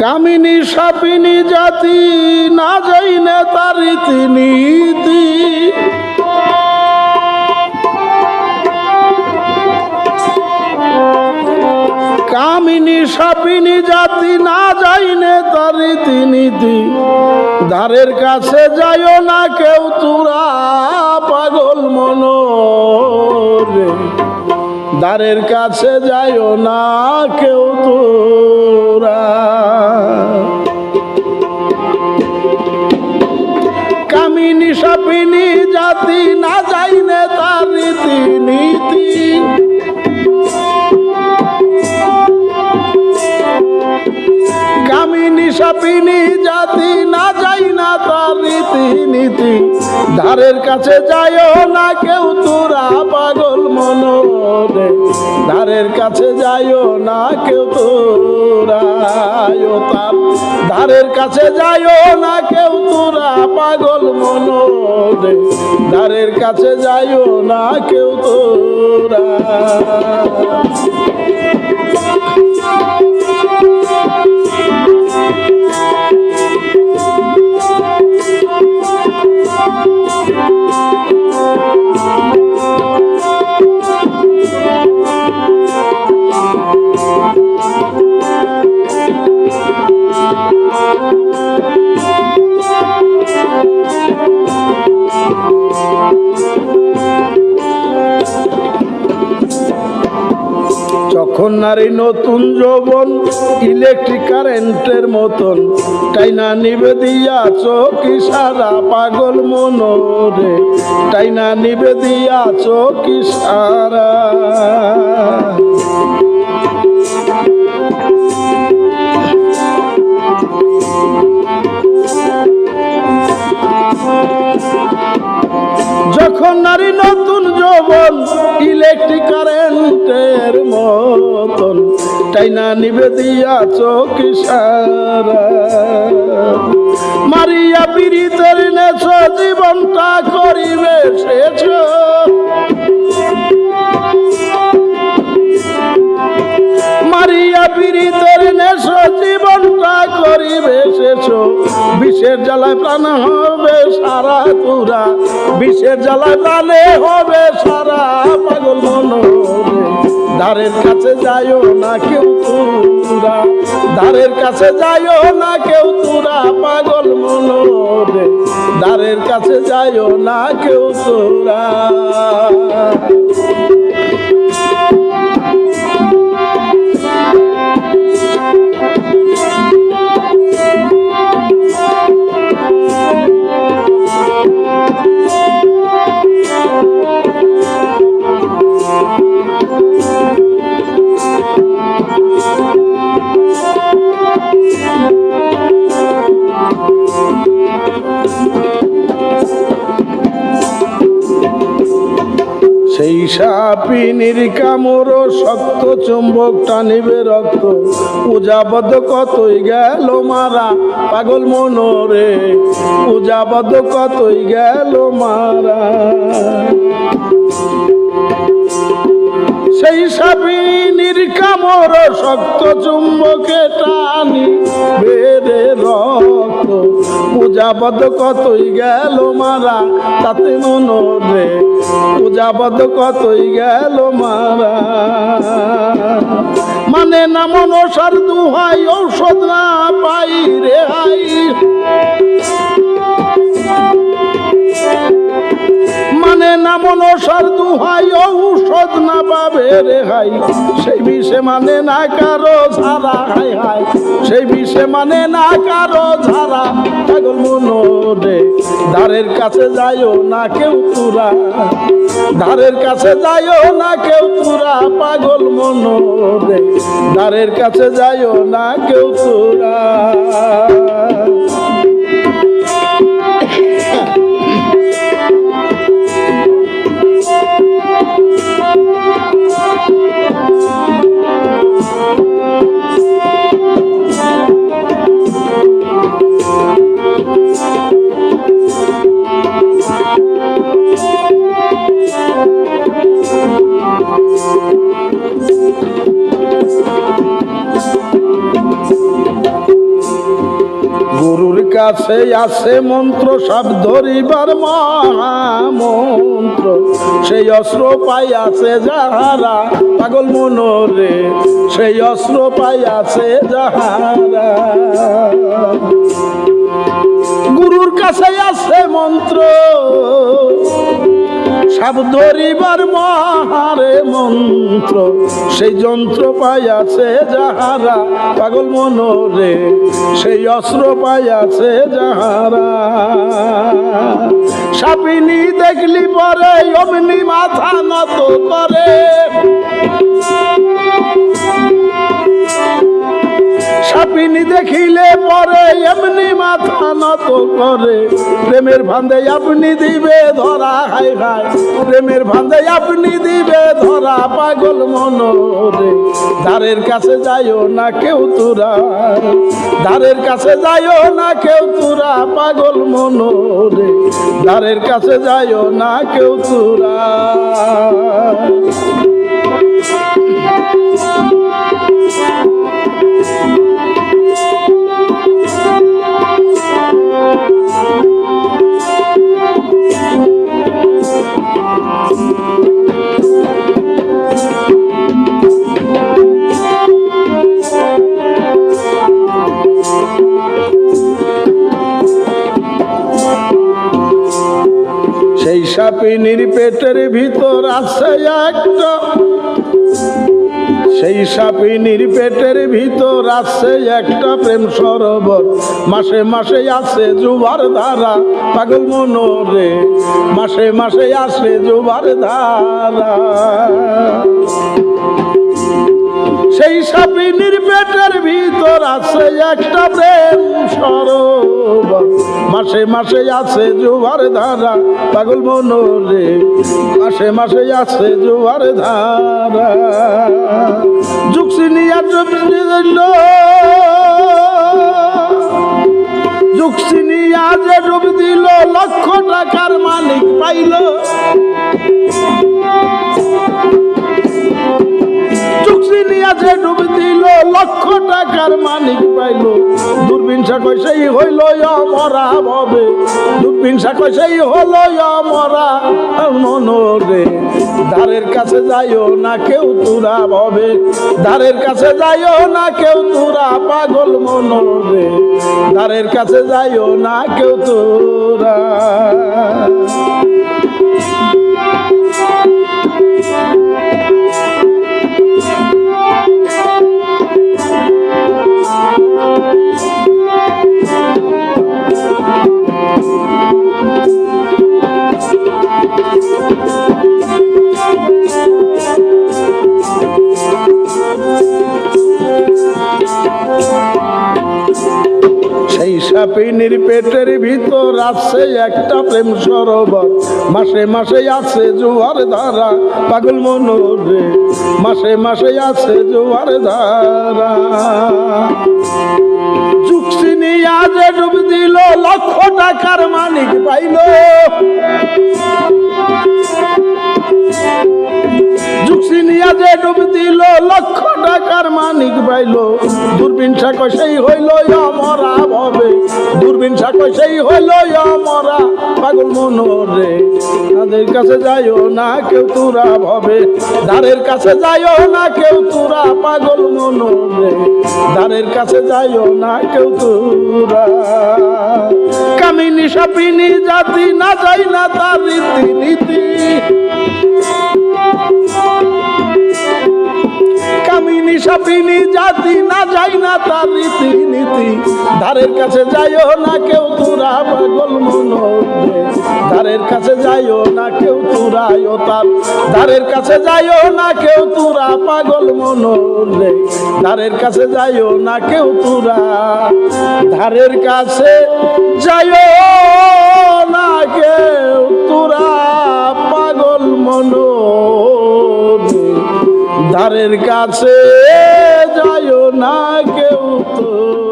কামিনী সাপিনী জাতি, না যাই না তার রীতিনীতি। কামিনী সাপিনী জাতি, না যাই না তার রীতিনীতি। দ্বারের কাছে যাইও না কেউ, তোরা পাগল মনোরে। দ্বারের কাছে যাইও না কেউ তোরা। কামিনী সাপিনী জাতি না যাইনে তার রীতি নীতি কামিনী সাপিনী নীতি ধারের কাছে যাইও না কেউ তোরা পাগল মনোরে। ধারের কাছে যাইও না কেউ তোরা তার ধারের কাছে যাইও না কেউ তোরা পাগল মনোরে। ধারের কাছে যাইও না কেউ তোরা যখন নারী নতুন যৌবন ইলেকট্রিক কারেন্টের মতন। টাইনা নিবে দিয়াছ কি সারা পাগল মনোরে। টাইনা নিবে দিয়াছ কি সারা যখন নারী নতুন যৌবন ইলেকট্রিক কারেন্টের মতন, টাইনা নিবে দিয়াছ কি সারা। মারিয়া পীড়িতের নেছ জীবনটা করিবে শেষ মারিয়া পীড়িতের করিবে শেষ বিষের জ্বালায় প্রাণ হবে সারা তুরা। বিষের জ্বালায় প্রাণে হবে সারা পাগল মন দ্বারের কাছে যাইও না কেউ তুরা। দ্বারের কাছে যাইও না কেউ তুরা, পাগল মনোরে দ্বারের কাছে যাইও না কেউ তুরা। সাপিনীর কামড় শক্ত চুম্বক টানিবে রক্ত। পূজাবদ্ধ কতই গেল মারা, পাগল মনোরে। পূজাবদ্ধ কতই গেল মারা। সেই সাপিনীর কামড় শক্ত চুম্বকে টানি বেড়ে রক্ত। পূজাবদ্ধ কতই গেল মারা, তাতে মন রে পূজাবদ্ধ কতই গেল মারা। মানে না মনসার দুহাই ঔষধ না পাই রে হাই। না মনসার দুহাই ঔষধ না পাবে রে হাই। সেই বিষে মানে না কারও ঝারা হাই হাই। সেই বিষে মানে না কারও ঝারা পাগল মনোরে দ্বারের কাছে যাইও না কেউ তুরা। দ্বারের কাছে যাইও না কেউ তুরা, পাগল মনোরে দ্বারের কাছে যাইও না কেউ তুরা। কাছে আছে মন্ত্র, সব ধরিবার মহামন্ত্র। সেই অস্ত্র পাই আছে যাহারা, পাগল মনোরে, সেই অস্ত্র পাই আছে যাহারা। গুরুর কাছে আছে মন্ত্র। সাপ ধরিবার মহারে মন্ত্র, সেই যন্ত্র পাই আছে যাহারা। পাগল মনোরে, সেই অস্ত্র পাই আছে যাহারা। সাপিনী দেখলি পরে, অমনি মাথা নত করে। সাপিনী দেখিলে পরে এমনি মাথা নত করে। প্রেমের ভান্দে আপনি দিবে ধরা হাই হাই প্রেমের ভান্দে আপনি দিবে ধরা, পাগল মনোরে। দ্বারের কাছে যাইও না কেউ তুরা। দ্বারের কাছে যাইও না কেউ তুরা, পাগল মনোরে। দ্বারের কাছে যাইও না কেউ তুরা। সাপিনীর পেটের ভিতর আছে একটা। সেই সাপিনীর পেটের ভিতর আছে একটা প্রেম সরোবর। মাসে মাসে আছে জুবার ধারা, পাগল মনোরে। মাসে মাসে আসে জুবার ধারা। সেই সাপিনীর পেটের ভিতর আছে একটা প্রেম সরোবর। মাসে মাসে আছে জুয়ার ধারা। পাগল মনোরে মাসে মাসে আছে জুয়ার ধারা। যুগসিনিয়া যুক্তি যুগসিনিয়া যে ডুব দিল, লক্ষ টাকার মালিক পাইল। টাকার মালিক পাইল। দূরবীন কইসেই হইল মরা ভবে। দূরবীন কইসেই হলো মরা মনোরে দ্বারের কাছে যাইও না কেউ তুরা ভবে। দ্বারের কাছে যাইও না কেউ তুরা পাগল মনোরে দ্বারের কাছে যাইও না কেউ তুরা। সেই সাপিনীর পেটের ভিতর আছে একটা প্রেম সরোবর। মাসে মাসে আছে জোয়ার ধারা, পাগল মনোরে। মাসে মাসে আছে জোয়ার ধারা। চুকসিনি আজ ডুব দিল লক্ষ টাকার মালিক পাইল সাকো সেই হইল মরা ভবে। দূরবীন সাকো সেই হইল মরা পাগল মনোরে। তাদের কাছে যাইও না কেউ তুরা ভবে। দ্বারের কাছে যাইও না কেউ তুরা পাগল মনোরে। দ্বারের কাছে যাইও না কেউ তুরা। কামিনী সাপিনী জাতি না যাই না তার রীতি নীতি সাপিনী জাতি না যাই না তার ধারের কাছে যাইও না কেউ তুরা পাগল মন ধারের কাছে যাইও না কেউ তুরাইও তার ধারের কাছে যাইও না কেউ তুরা পাগল মনোরে ধারের কাছে যাইও না কেউ তুরা। ধারের কাছে যাইও না কেউ তুরা পাগল মনোরে ধারের কাছে যাইও না কেউ তো।